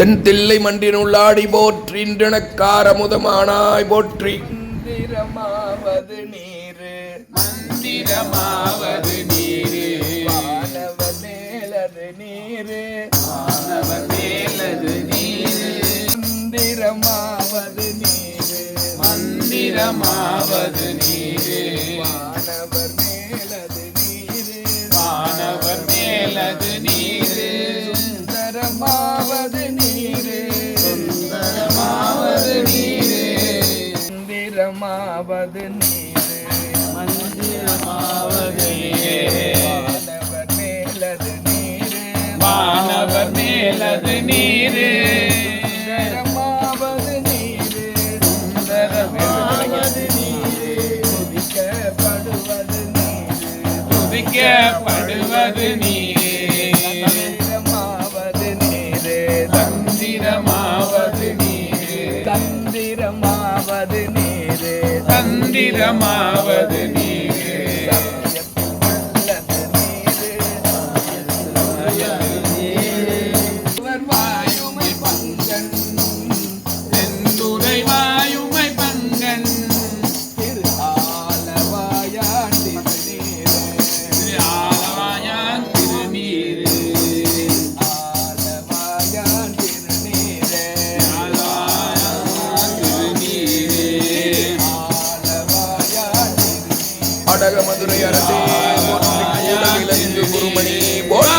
தென் தில்லை மன்றினுள்ளாடி போற்றின்றனக்கார முதமானாய் போற்றி. மந்திரமாவது நீரு. மந்திரமாவது நீரு. வானவர் மேலது நீரு. மாணவர் மேலது நீரு. மந்திரமாவது நீரு. மந்திரமாவது நீரு. வானவர் மேலது மந்திரமாவது நீரு. மந்திரமாவது வானவர் மேலது நீரு. மாணவர் மேலது நீரு. சுந்தரமாவது நீரு. சுந்தரமாவது நீரு. துதிக்கப்படுவது நீரு. துதிக்கப்படுவது நீரு. மந்திரமாவது நீ. அரசே போற்றி குருமணி போற்றி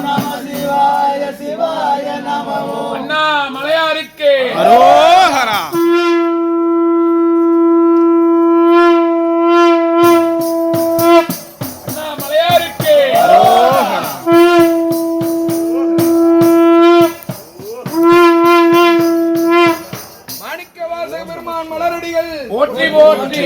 பெருமான் மலரடிகள். போற்றி போற்றி